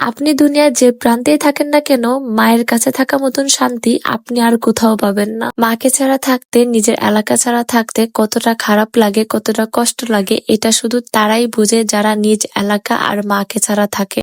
আপনি দুনিয়ার যে প্রান্তেই থাকেন না কেন, মায়ের কাছে থাকা মতন শান্তি আপনি আর কোথাও পাবেন না। মাকে ছাড়া থাকতে, নিজের এলাকা ছাড়া থাকতে কতটা খারাপ লাগে, কতটা কষ্ট লাগে, এটা শুধু তারাই বুঝে যারা নিজ এলাকা আর মাকে ছাড়া থাকে।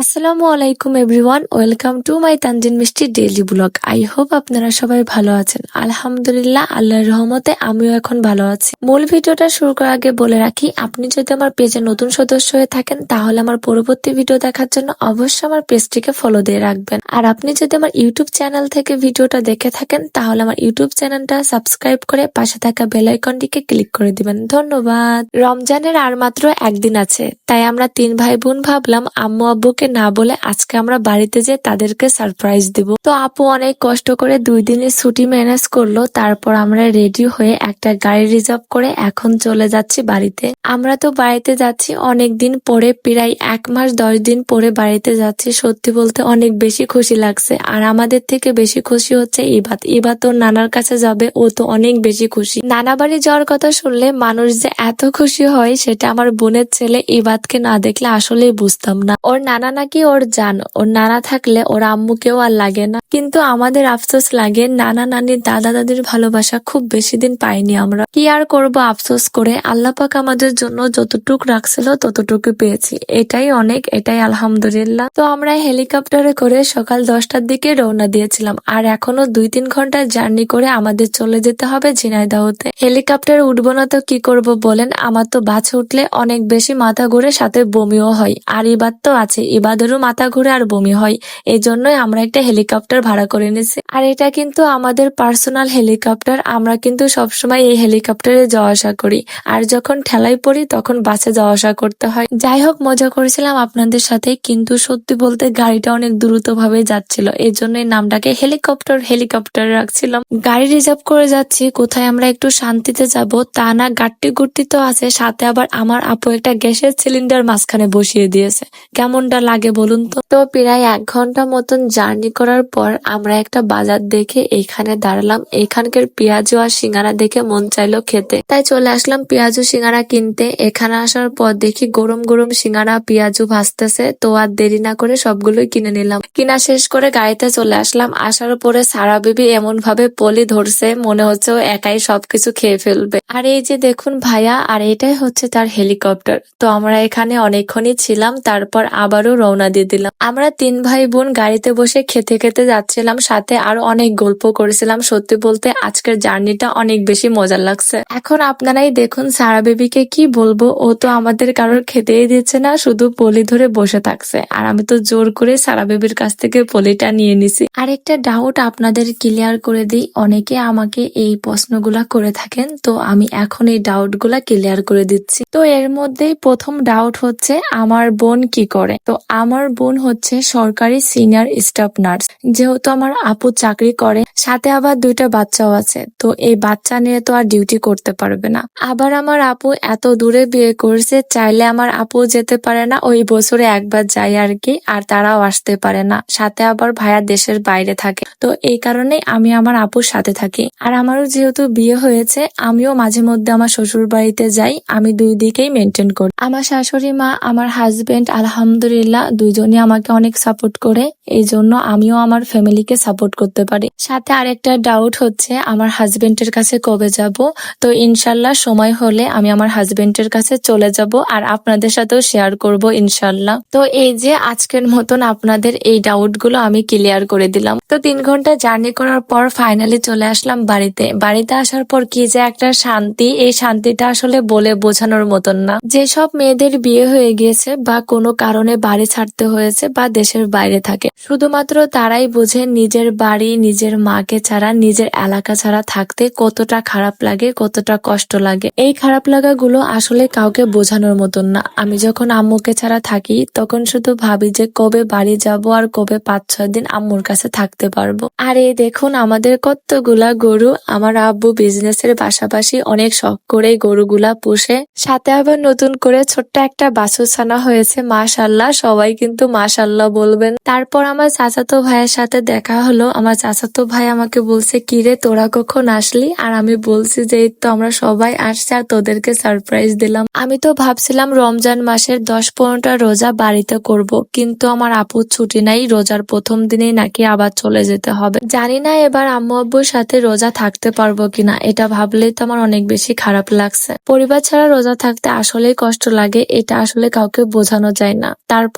আসসালামু আলাইকুম everyone, welcome to my Tanjin Mishti daily blog. I hope আপনারা সবাই ভালো আছেন। আলহামদুলিল্লাহ, আল্লাহর রহমতে আমিও এখন ভালো আছি। মূল ভিডিওটা শুরু করার আগে বলে রাখি, আপনি যদি আমার পেজে নতুন সদস্য হয়ে থাকেন, তাহলে আমার পরবর্তী ভিডিও দেখার জন্য অবশ্যই আমার পেজটিকে ফলো দিয়ে রাখবেন। আর আপনি যদি আমার ইউটিউব চ্যানেল থেকে ভিডিওটা দেখে থাকেন, তাহলে আমার ইউটিউব চ্যানেলটা সাবস্ক্রাইব করে পাশে থাকা বেল আইকনটিকে ক্লিক করে দিবেন। ধন্যবাদ। রমজানের আর মাত্র একদিন আছে, তাই আমরা তিন ভাই বোন ভাবলাম, আম্মু, আব্বুকে না বলে আজকে আমরা বাড়িতে যে তাদেরকে সারপ্রাইজ দিব। তো আপু অনেক কষ্ট করে দুই দিনের ছুটি ম্যানেজ করল, তারপর আমরা রেডি হয়ে একটা গাড়ি রিজার্ভ করে এখন চলে যাচ্ছি বাড়িতে। আমরা তো বাড়িতে যাচ্ছি অনেক দিন পরে, প্রায় এক মাস দশ দিন পরে বাড়িতে যাচ্ছি। সত্যি বলতে অনেক বেশি খুশি লাগছে। আর আমাদের থেকে বেশি খুশি হচ্ছে ইবাত। ইবাত ওর নানার কাছে যাবে, ও তো অনেক বেশি খুশি। নানা বাড়ি যাওয়ার কথা শুনলে মানুষ যে এত খুশি হয়, সেটা আমার বোনের ছেলে ইবাতকে না দেখলে আসলেই বুঝতাম না। ওর নানা নাকি ওর জান? ওর নানা থাকলে ওর আম্মুকেও আর লাগে না। কিন্তু আমাদের আফসোস লাগে, নানা নানির দাদা দাদির ভালোবাসা খুব বেশি দিন পাইনি আমরা। কি আর করব আফসোস করে? আল্লাপাক আমাদের জন্য যতটুক রাখছিল ততটুকু পেয়েছি। এটাই অনেক, এটাই আলহামদুলিল্লাহ। তো আমরা হেলিকপ্টারে করে সকাল দশটার দিকে রওনা দিয়েছিলাম। আর এখনও দুই তিন ঘণ্টা জার্নি করে আমাদের চলে যেতে হবে ঝিনাইদহতে। হেলিকপ্টার উঠবো না তো কি করব বলেন? আমার তো বাসে উঠলে অনেক বেশি মাথা ঘুরে সাথে বমিও হয়। আর এবার তো আছে এবাদেরও মাথা ঘুরে আর বমি হয়। এই জন্যই আমরা একটা হেলিকপ্টার ভাড়া করে নিয়েছি আর এটা কিন্তু আমাদের পার্সোনাল হেলিকপ্টার, আমরা কিন্তু সবসময় এই হেলিকপ্টারে যাওয়া আসা করি। আর যখন ঠেলাই পড়ি, তখন বাসে যাওয়া আসা করতে হয়। যাই হোক, মজা করেছিলাম আপনাদের সাথে, কিন্তু সত্যি বলতে গাড়িটা অনেক দ্রুত ভাবে যাচ্ছিল। এই জন্য নামটাকে হেলিকপ্টার হেলিকপ্টার রাখছিলাম। গাড়ি রিজার্ভ করে যাচ্ছি, কোথায় আমরা একটু শান্তিতে যাব, তা না গাট্টি গুট্টি তো আছে, সাথে আবার আমার আপু একটা গ্যাসের সিলিন্ডার মাঝখানে বসিয়ে দিয়েছে। কেমনটা লাগে বলুন তো? তো প্রায় এক ঘণ্টা মতন জার্নি করার পর আমরা একটা বাজার দেখে এখানে দাঁড়ালাম। এখানকার পেঁয়াজু আর সিঙ্গারা দেখে মন চাইলো খেতে। তাই চলে আসলাম পেঁয়াজু সিঙ্গারা কিনতে। এখানে আসার পর দেখি গরম গরম সিঙ্গারা, পেঁয়াজু ভাজতেছে। তো আর দেরি না করে সবগুলোই কিনে নিলাম। কিনা শেষ করে গাড়িতে চলে আসলাম। আসার পরে সারা বিবি এমন ভাবে পলি ধরছে, মনে হচ্ছে ও একাই সবকিছু খেয়ে ফেলবে। আর এই যে দেখুন ভাইয়া, আর এটাই হচ্ছে তার হেলিকপ্টার। তো আমরা এখানে অনেকক্ষণই ছিলাম। তারপর আবারও রওনা দিয়ে দিলাম। আমরা তিন ভাই বোন গাড়িতে বসে খেতে খেতে যাচ্ছিলাম, সাথে আরও অনেক গল্প করেছিলাম। সত্যি বলতে আজকের জার্নিটা অনেক বেশি মজার লাগছে। এখন আপনারাই দেখুন সারা বেবিকে কি বলব, ও তো আমাদের কারোর খেতেই দিচ্ছে না, শুধু পলি ধরে বসে থাকছে। আর আমি তো জোর করে সারা বেবির কাছ থেকে পলিটা নিয়ে নিছি। আর একটা ডাউট আপনাদের ক্লিয়ার করে দিই, অনেকে আমাকে এই প্রশ্নগুলা করে থাকেন, তো আমি এখন এই ডাউটগুলা ক্লিয়ার করে দিচ্ছি। তো এর মধ্যেই প্রথম ডাউট হচ্ছে, আমার বোন কি করে? তো আমার বোন হচ্ছে সরকারি সিনিয়র স্টাফ নার্স। যেহেতু আমার আপু চাকরি করে, সাথে আবার দুইটা বাচ্চাও আছে। তো এই বাচ্চা নিয়ে তো আর ডিউটি করতে পারবে না। আবার আমার আপু এত দূরে বিয়ে করছে, চাইলে আমার আপু যেতে পারে না। ওই বছরে একবার যায় আর কি, আর তারাও আসতে পারে না। সাথে আবার ভাইয়া দেশের বাইরে থাকে। তো এই কারণেই আমি আমার আপুর সাথে থাকি। আর আমারও যেহেতু বিয়ে হয়েছে, আমিও মাঝে মধ্যে আমার শ্বশুর বাড়িতে যাই। আমি দুই দিকেই মেনটেন করি। আমার শাশুড়ি মা, আমার হাজবেন্ড আলহামদুলিল্লাহ দুইজনই আমাকে অনেক সাপোর্ট করে এই জন্য আমিও আমার ফ্যামিলিকে সাপোর্ট করতে পারি। সাথে আরেকটা ডাউট হচ্ছে, আমার হাজবেন্ডের কাছে কবে যাব? তো ইনশাল্লাহ সময় হলে আমি আমার হাজবেন্ডের কাছে চলে যাব আর আপনাদের সাথেও শেয়ার করব ইনশাল্লাহ। তো এই যে আজকের মতন আপনাদের এই ডাউটগুলো আমি ক্লিয়ার করে দিলাম। তো তিন ঘণ্টা জার্নি করার পর ফাইনালি চলে আসলাম বাড়িতে। বাড়িতে আসার পর কি যে একটা শান্তি, এই শান্তিটা আসলে বলে বোঝানোর মতন না। যেসব মেয়েদের বিয়ে হয়ে গিয়েছে বা কোনো কারণে বাড়ি ছাড়তে হয়েছে বা দেশের বাইরে থাকে। শুধুমাত্র তারাই বোঝে নিজের বাড়ি, নিজের মাকে ছাড়া, নিজের এলাকা ছাড়া থাকতে কতটা খারাপ লাগে, কতটা কষ্ট লাগে। এই খারাপ লাগাগুলো আসলে কাউকে বোঝানোর মতন না। আমি যখন আম্মুকে ছাড়া থাকি, তখন শুধু ভাবি যে কবে বাড়ি যাব আর কবে পাঁচ ছয় দিন আম্মুর কাছে থাকতে পারব। আর এই দেখুন, আমাদের কতগুলা গরু, আমার আব্বু বিজনেসের পাশাপাশি অনেক শখ করে গরুগুলা পুষে। সাথে আবার নতুন করে ছোট্ট একটা বাছুর ছানা হয়েছে মাশাল্লাহ সবাই কিন্তু মাশাল্লাহ বলবেন। তারপর আমার চাচাতো ভাইয়ের সাথে দেখা হলো। আমার চাচাতো ভাই আমাকে বলছে কিরে তোরা কখন আসলি? আর আমি বলছি যে তো আমরা সবাই আসছি আর তোদেরকে সারপ্রাইজ দিলাম। আমি তো ভাবছিলাম রমজান মাসের দশ পনেরোটা রোজা বাড়িতে করব। কিন্তু আমার আপুর ছুটি নাই, রোজার প্রথম দিনেই নাকি আবার চলে যেতে হবে। জানি না এবার আম্মু আব্বুর সাথে রোজা থাকতে পারব কিনা, এটা ভাবলেই তো আমার অনেক বেশি খারাপ লাগছে। পরিবার ছাড়া রোজা থাকতে আসলেই কষ্ট লাগে, এটা আসলে কাউকে বোঝানো যায় না।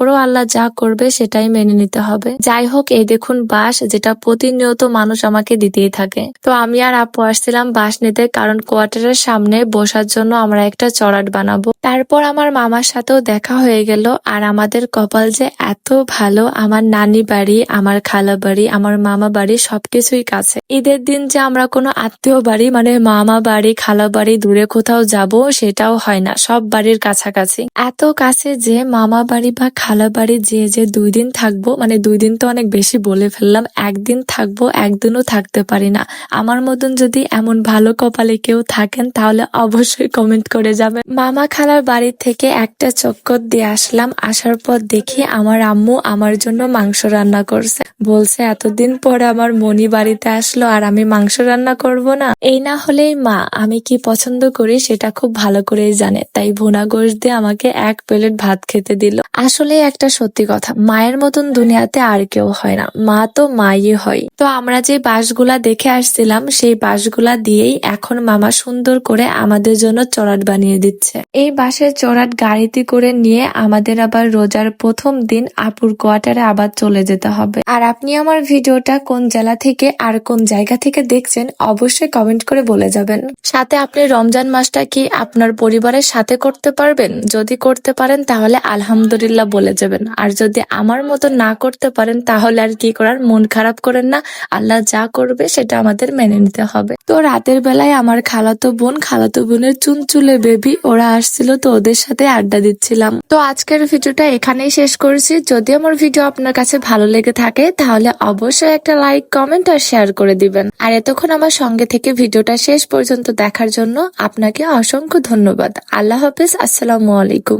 তারপরেও আল্লাহ যা করবে সেটাই মেনে নিতে হবে। যাই হোক, এই দেখুন বাঁশ, যেটা প্রতিনিয়ত মানুষ আমাকে দিতেই থাকে। তো আমি আর আপু আসছিলাম বাঁশ নিতে কারণ কোয়ার্টারের সামনে বসার জন্য আমরা একটা চড়াট বানাবো। তারপর আমার মামার সাথেও দেখা হয়ে গেল আর আমাদের কপাল যে এত ভালো, আমার নানি বাড়ি, আমার খালা বাড়ি, আমার মামা বাড়ি সবকিছুই কাছে। ঈদের দিন যে আমরা কোনো আত্মীয় বাড়ি মানে মামা বাড়ি, খালা বাড়ি দূরে কোথাও যাব সেটাও হয় না, সব বাড়ির কাছাকাছি। এত কাছে যে মামা বাড়ি বা খালা বাড়ি যে যে দুই দিন থাকব মানে দুই দিন তো অনেক বেশি বলে ফেললাম, একদিন থাকব, একদিনও থাকতে পারি না। আমার মতন যদি এমন ভালো কপালে কেউ থাকেন, তাহলে অবশ্যই কমেন্ট করে যাবেন। মামা খালার বাড়ি থেকে একটা চক্কর দিয়ে আসলাম, আসার পর দেখি আমার আম্মু আমার জন্য মাংস রান্না করছে। বলছে, এতদিন পরে আমার মনি বাড়িতে আসলো আর আমি মাংস রান্না করব না। এই না হলেই মা, আমি কি পছন্দ করি সেটা খুব ভালো করেই জানে। তাই ভুনা গোশ দিয়ে আমাকে এক প্লেট ভাত খেতে দিল। আসলে একটা সত্যি কথা। মায়ের মতন দুনিয়াতে আর কেউ হয় না। মা তো মাই হয়। তো আমরা যে বাঁশগুলা দেখে আসছিলাম, সেই বাঁশগুলা দিয়েই এখন মামা সুন্দর করে আমাদের জন্য চড়াট বানিয়ে দিচ্ছে। এই বাঁশের চড়াট গাড়িতে করে নিয়ে আমাদের আবার রোজার প্রথম দিন আপুর কোয়ার্টারে আবার চলে যেতে হবে। আর আপনি আমার ভিডিওটা কোন জেলা থেকে আর কোন জায়গা থেকে দেখছেন, অবশ্যই কমেন্ট করে বলে যাবেন। সাথে আপনি রমজান মাসটা কি আপনার পরিবারের সাথে করতে পারবেন? যদি করতে পারেন, তাহলে আলহামদুলিল্লাহ বলে যাবেন। আর যদি আমার মতো না করতে পারেন, তাহলে আর কি করার? মন খারাপ করেন না। আল্লাহ যা করবে, সেটা আমাদের মেনে নিতে হবে। তো রাতের বেলায় আমার খালাতো বোন, খালাতো বোনের চুনচুলে বেবি ওরা আসছিল তো ওদের সাথে আড্ডা দিচ্ছিলাম। তো আজকের ভিডিওটা এখানেই শেষ করছি। যদি আমার ভিডিও আপনার কাছে ভালো লেগে থাকে, তাহলে অবশ্যই একটা লাইক কমেন্ট আর শেয়ার করে দিবেন। আর এতক্ষণ আমার সঙ্গে থেকে ভিডিওটা শেষ পর্যন্ত দেখার জন্য আপনাকে অসংখ্য ধন্যবাদ। আল্লাহ হাফিজ, আসসালামু আলাইকুম।